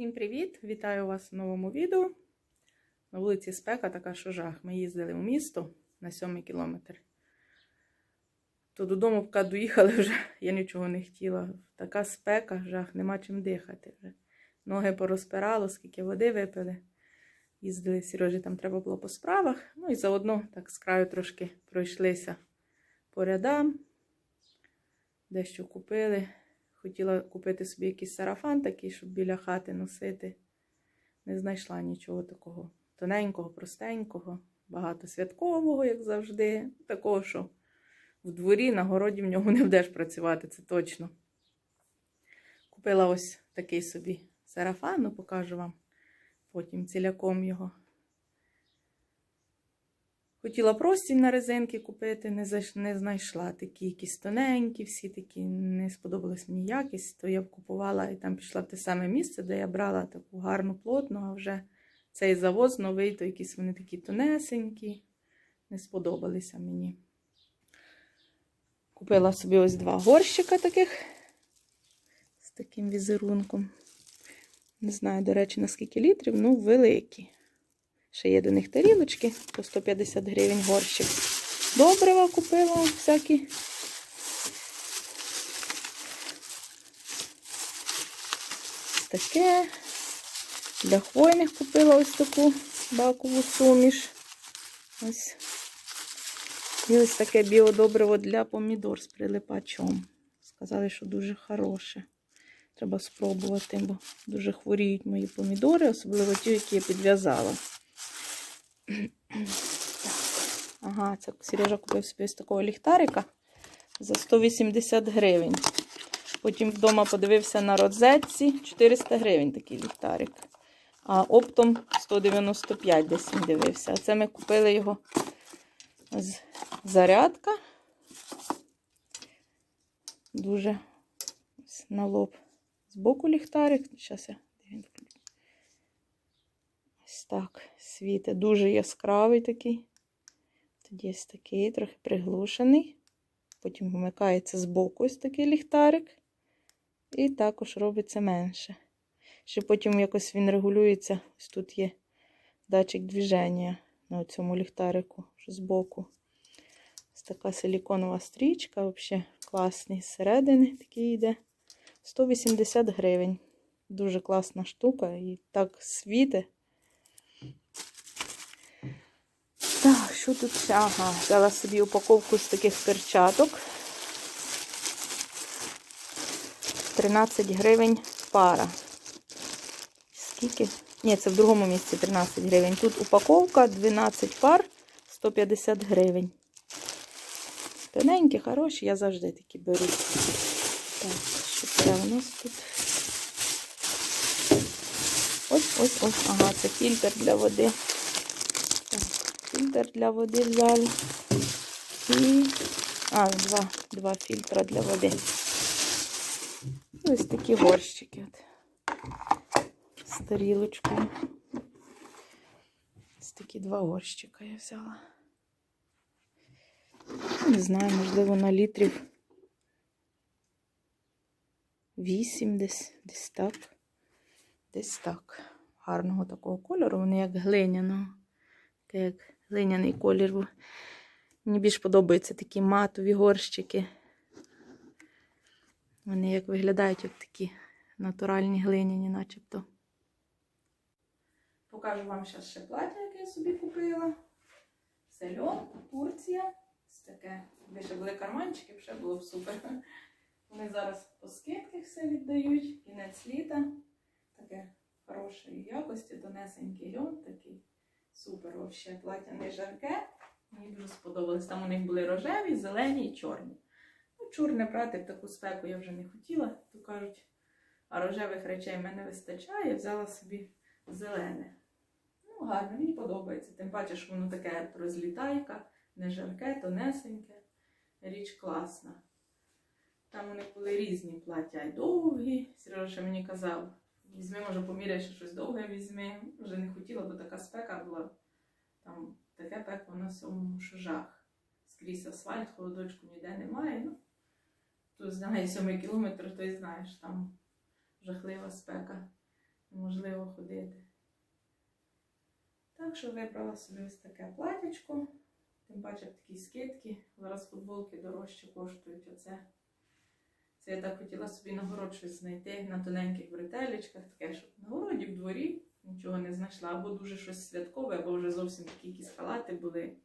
Всім привіт! Вітаю вас в новому відео. На вулиці Спека така, що жах. Ми їздили в місто на сьомий кілометр. То додому, поки доїхали вже, я нічого не хотіла. Така спека, жах, нема чим дихати вже. Ноги порозпирало, скільки води випили. Їздили Сережі, там треба було по справах. Ну і заодно так з краю трошки пройшлися по рядам. Дещо купили. Хотіла купити собі якийсь сарафан такий, щоб біля хати носити. Не знайшла нічого такого тоненького, простенького, багато святкового, як завжди. Такого, що в дворі, на городі в ньому не будеш працювати, це точно. Купила ось такий собі сарафан, ну покажу вам потім ціляком його. Хотіла простінь на резинки купити, не, знайшла. Такі якісь тоненькі, всі такі не сподобалась мені якість, то я купувала і там пішла в те саме місце, де я брала таку гарну плотну, а вже цей завоз новий, то якісь вони такі тонесенькі, не сподобалися мені. Купила собі ось два горщика таких з таким візерунком. Не знаю, до речі, на скільки літрів, ну великі. Ще є до них тарілочки по 150 гривень горщик. Добрива купила всякі. Таке. Для хвойних купила ось таку бакову суміш. Ось. І ось таке біодобриво для помідор з прилипачом. Сказали, що дуже хороше. Треба спробувати, бо дуже хворіють мої помідори, особливо ті, які я підв'язала. Ага, це Сережа купив собі ось такого ліхтарика за 180 гривень. Потім вдома подивився на розетці 400 гривень такий ліхтарик. А оптом 195 десь він дивився. А це ми купили його з зарядка. Дуже на лоб. Збоку ліхтарик. Зараз я він включу. Так світить. Дуже яскравий такий. Тоді ось такий, трохи приглушений. Потім вмикається збоку ось такий ліхтарик. І також робиться менше. Ще потім якось він регулюється. Ось тут є датчик движення на цьому ліхтарику, що збоку. Ось така силіконова стрічка, взагалі класний. Зсередини такий йде. 180 гривень. Дуже класна штука і так світить. Так, що тут? ще? Ага, взяла собі упаковку з таких перчаток. 13 гривень пара. Скільки? Ні, це в другому місці 13 гривень. Тут упаковка 12 пар 150 гривень. Тоненькі, хороші, я завжди такі беру. Так, що це у нас тут? Ось, ось, ось, ага, це фільтр для води. Так, фільтр для води взяли. І. А, два, два фільтра для води. Ось такі горщики. От. З тарілочкою. Ось такі два горщика я взяла. Не знаю, можливо, на літрів 8 десь, десь так. Десь так. Гарного такого кольору. Вони як глиняного. Такий як глиняний колір. Мені більш подобаються такі матові горщики. Вони як виглядають, як такі натуральні глиняні, начебто. Покажу вам зараз ще плаття, яке я собі купила. Сельон, Турція. Ось таке. Де ще були карманчики, вже було б супер. Вони зараз по скидках все віддають. Кінець літа. Таке хорошої якості, тонесенький льон такий. Супер взагалі. Плаття не жарке. Мені дуже сподобалось. Там у них були рожеві, зелені і чорні. Ну, чорне брати в таку спеку я вже не хотіла, то кажуть, а рожевих речей в мене вистачає, взяла собі зелене. Ну, гарно, мені подобається. Тим паче, що воно таке розлітайка, не жарке, тонесеньке. Річ класна. Там у них були різні плаття і довгі. Сережа мені казав, візьми, може, поміряй, що щось довге візьми. Вже не хотіла, бо така спека була. Там таке пекло на сьомому, що жах. Скрізь асфальт, холодочку ніде немає. Ну, Хто знає сьомий кілометр, той знаєш, там жахлива спека. неможливо ходити. Так що вибрала собі ось таке платячко. Тим паче такі скидки. Зараз футболки дорожче коштують. Оце. Я так хотіла собі на город щось знайти на тоненьких бретелечках, таке, щоб на городі в дворі нічого не знайшла, або дуже щось святкове, або вже зовсім такі якісь халати були.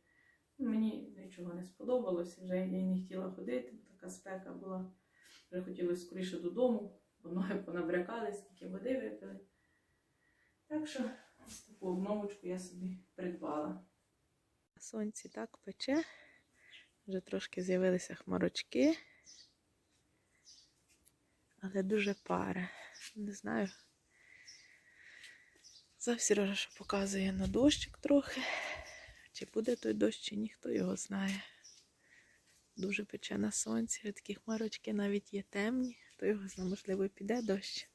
Ну, Мені нічого не сподобалося, вже я не хотіла ходити, така спека була. Вже хотілося скоріше додому, бо ноги понабрякали, скільки води випили. Так що ось таку обновочку я собі придбала. Сонці так пече, вже трошки з'явилися хмарочки, але дуже паре. Не знаю. Завсі що показує на дощик трохи. Чи буде той дощ, чи ніхто його знає. Дуже пече на сонці, такі хмарочки навіть є темні, хто його знає, можливо, піде дощ.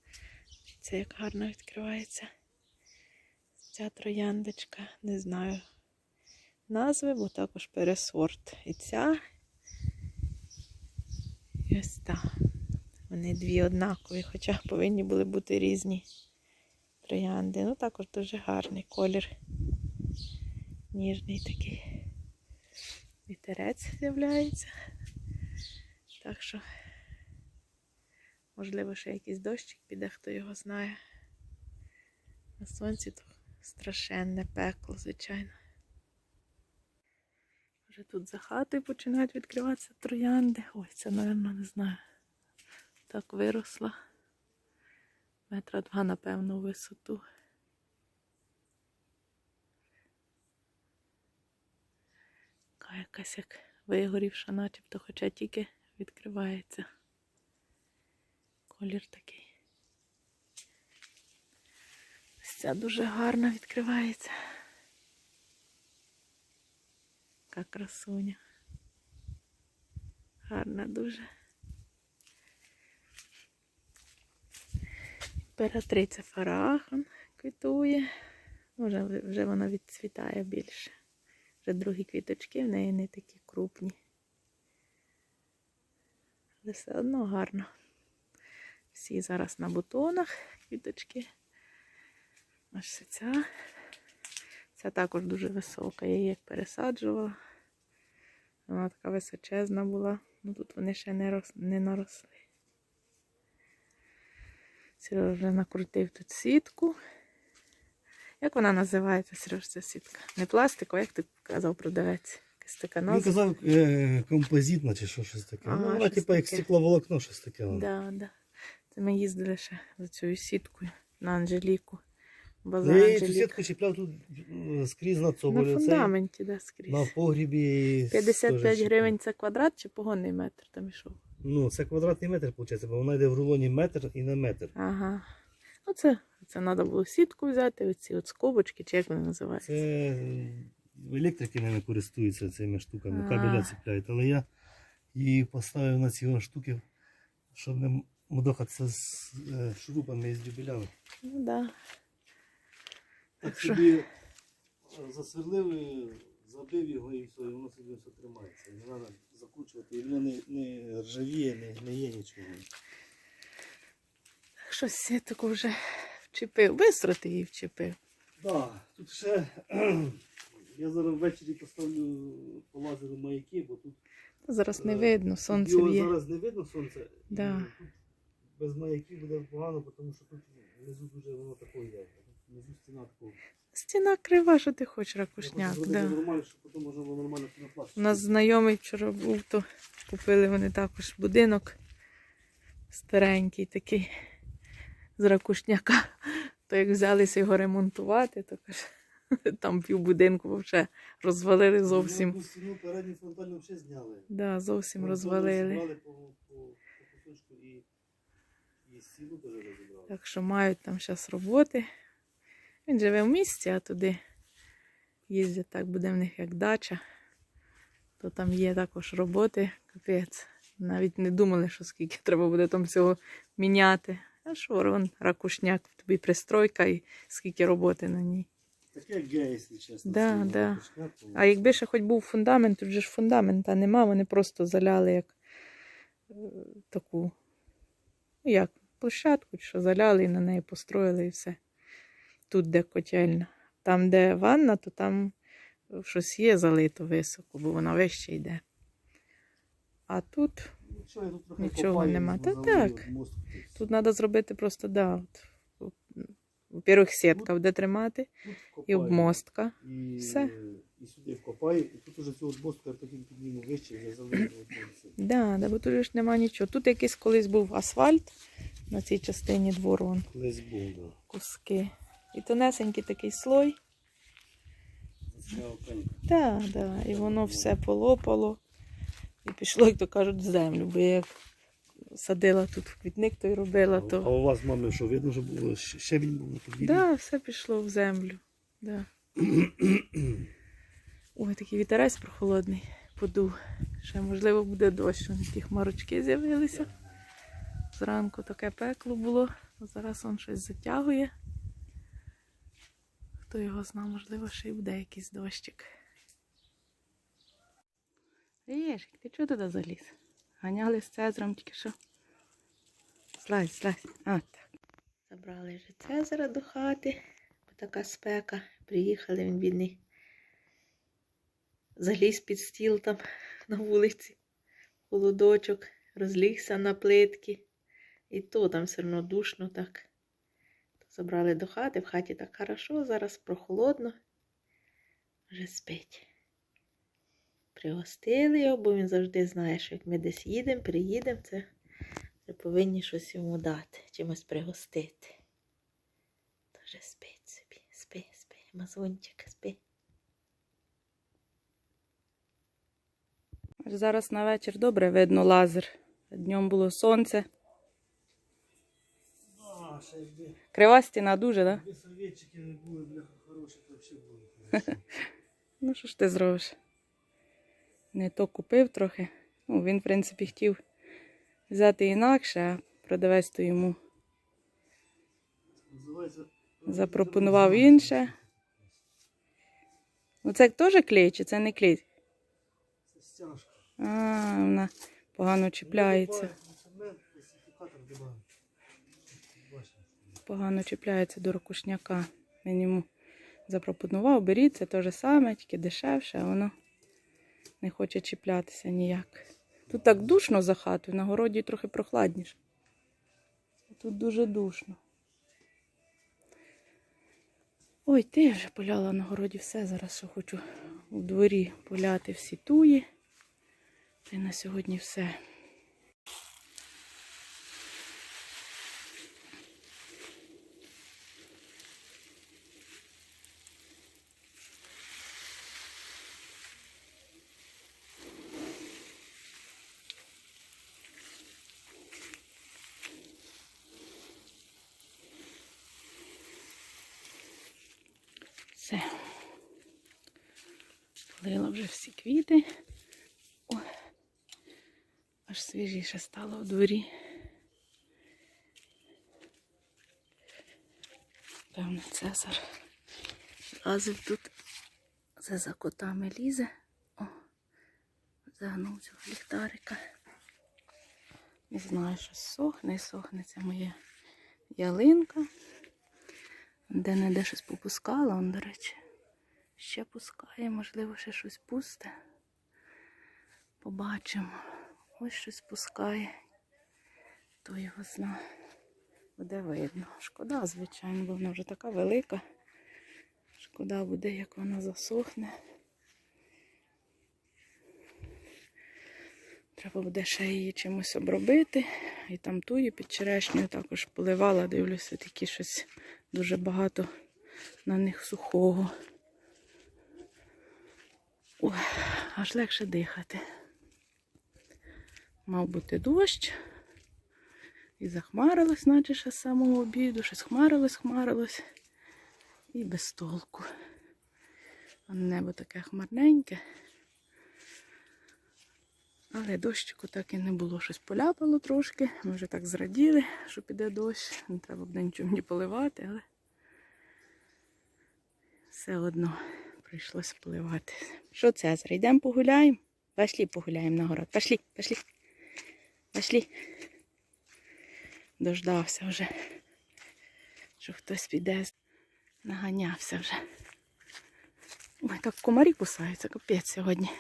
Це як гарно відкривається. Ця трояндочка, не знаю назви, бо також пересорт. І ця. І ось та. Вони дві однакові, хоча повинні були бути різні троянди. Ну, також дуже гарний колір. Ніжний такий вітерець з'являється. Так що, можливо, ще якийсь дощик піде, хто його знає. На сонці то страшенне пекло, звичайно. Вже тут за хатою починають відкриватися троянди. Ой, це, мабуть, не знаю. Так виросла. Метра два, напевно, у висоту. Така якась як вигорівша, начебто, хоча тільки відкривається. Колір такий. Ось ця дуже гарно відкривається. Яка красуня. Гарна дуже. Імператриця Фарахан квітує. Може, вже вона відцвітає більше. Вже другі квіточки в неї не такі крупні. Але все одно гарно. Всі зараз на бутонах квіточки. Ось ця. Ця також дуже висока. Я її як пересаджувала. Вона така височезна була. Ну тут вони ще не, рос... не наросли. Сережа вже накрутив тут сітку. Як вона називається, Сереж, ця сітка? Не пластикова, як ти казав продавець? Він казав е, композитна чи що щось таке. Ага, ну, вона типа як стекловолокно, щось таке. Да, да. Це ми їздили ще за цією сіткою на Анжеліку. Ну, я її цю сітку чіпляв тут скрізь на На цоболі. Оцей, фундаменті, да, скрізь. на погрібі. 55 гривень це квадрат чи погонний метр там ішов? Ну, це квадратний метр, виходить, бо вона йде в рулоні метр і на метр. Ага. Оце, це треба було сітку взяти, оці от скобочки, чи як вони називаються. Це е, електрики не користуються цими штуками, кабеля цепляють. Але я її поставив на ці штуки, щоб не мудохатися з е, шурупами і з дюбелями. Ну да. Так що? собі е, засверлив, і забив його і все, і воно собі все тримається. Не треба закручувати, і воно не, не ржавіє, не, не є нічого. Щось я таку вже вчепив. Бистро ти її вчепив. Так, тут ще я зараз ввечері поставлю по лазеру маяки, бо тут Зараз не Е, видно, сонце його б'є. зараз не видно сонце. і Да. тут без маяків буде погано, тому що тут внизу дуже воно таке є. Внизу стіна такого. Стіна крива, що ти хочеш, ракушняк. Да. нормально, щоб потім можна було нормально У нас знайомий вчора був, то купили вони також будинок старенький такий з ракушняка. То як взялися його ремонтувати, то каже, там пів будинку взагалі розвалили зовсім. Стіну передню фронтальну взагалі зняли. Да, зовсім розвалили. Так що мають там зараз роботи. Він живе в місті, а туди їздять так, буде в них як дача. То там є також роботи, капець. Навіть не думали, що скільки треба буде там всього міняти. А що, вон ракушняк, тобі пристройка і скільки роботи на ній. Таке гей, якщо чесно. Да, да. А якби ще хоч був фундамент, тут же ж фундамента нема, вони просто заляли як е, таку, ну як, площадку, що заляли і на неї построїли і все. Тут, де котельня. Там, де ванна, то там щось є залито високо, бо вона вище йде. А тут, Нічого, тут Нічого нема. Та так. тут треба зробити просто, да, от, во-первых, сітка буде тримати, Тут і обмостка. І, Все. і сюди вкопаю, і тут уже цю мостку я потім підніму вище, я залию. Да, да, бо тут ж нема нічого. Тут якийсь колись був асфальт на цій частині двору. Колись був, да. куски. І тонесенький такий слой. Так, да, і воно все полопало. І пішло, як то кажуть, в землю. Бо я садила тут в квітник, то й робила, А у вас, мами, що видно, що було ще- щебінь був на подвір'ї? да, все пішло в землю. Да. Ой, такий вітерець прохолодний подув. Ще, можливо, буде дощ. Вон Такі хмарочки з'явилися. Зранку таке пекло було, а зараз он щось затягує. Хто його знає, можливо, ще й буде якийсь дощик. Єжик, ти чого туди заліз? Ганяли з Цезаром тільки що. Злазь, злазь. А, так. Забрали вже Цезара до хати, бо така спека. Приїхали, він бідний. Заліз під стіл там на вулиці. Холодочок, розлігся на плитки. І то там все одно душно так. Забрали до хати, в хаті так хорошо, зараз прохолодно. Вже спить. Пригостили його, бо він завжди знає, що як ми десь їдемо, приїдемо, це ми повинні щось йому дати, чимось пригостити. Тоже спить собі, спи, спи, мазунчик, спи. Зараз на вечір добре видно лазер. Днем було сонце. Крива стіна дуже, так? Да? совєтчики не були, бляха, хороші, то взагалі було. Ну, що ж ти зробиш? Не то купив трохи. Ну, він, в принципі, хотів взяти інакше, а продавець то йому запропонував інше. Ну, це теж клей, чи це не клей? Це стяжка. А, вона погано чіпляється. Погано чіпляється до ракушняка. Він йому запропонував, беріть, це те ж саме, тільки дешевше, а воно не хоче чіплятися ніяк. Тут так душно за хатою, на городі трохи прохладніше. Тут дуже душно. Ой, ти вже поляла на городі все. Зараз що хочу у дворі поляти всі туї. Й на сьогодні все. Все. Полила вже всі квіти. О, аж свіжіше стало в дворі. Певно, Цезар лазив тут. Це за котами лізе. О, загнув цього ліхтарика. Не знаю, що сохне, сохне. Це моя ялинка. Де не де щось попускала, он, до речі. Ще пускає, можливо, ще щось пусте. Побачимо. Ось щось пускає. Хто його зна. Буде видно. Шкода, звичайно, бо вона вже така велика. Шкода буде, як вона засохне. Треба буде ще її чимось обробити. І там тую під черешнею також поливала, дивлюся, такі щось дуже багато на них сухого. Ой, аж легше дихати. Мав бути дощ. І захмарилось, наче ще з самого обіду. Щось хмарилось, хмарилось. І без толку. А небо таке хмарненьке. Але дощику так і не було. Щось поляпало трошки. Ми вже так зраділи, що піде дощ. Не треба буде нічого мені поливати, але все одно прийшлося поливати. Що це? Йдемо погуляємо? Пошли погуляємо на город. Пошли, пошли. Пошли. дождався вже, що хтось піде, наганявся вже. Ой, так комарі кусаються, капець сьогодні.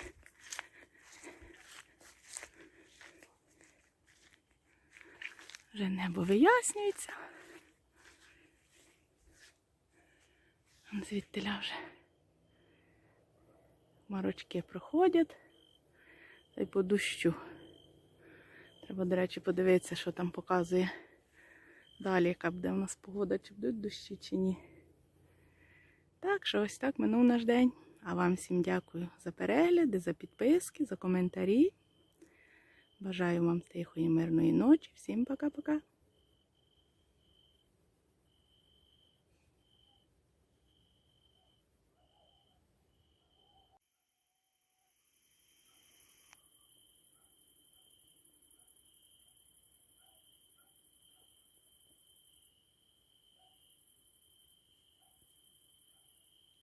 Вже небо вияснюється. Он Звідтиля вже марочки проходять. Та й по дощу. Треба, до речі, подивитися, що там показує далі, яка буде в нас погода, чи будуть дощі, чи ні. Так що ось так минув наш день. А вам всім дякую за перегляди, за підписки, за коментарі. Бажаю вам тихої, мирної ночі. Всім пока-пока.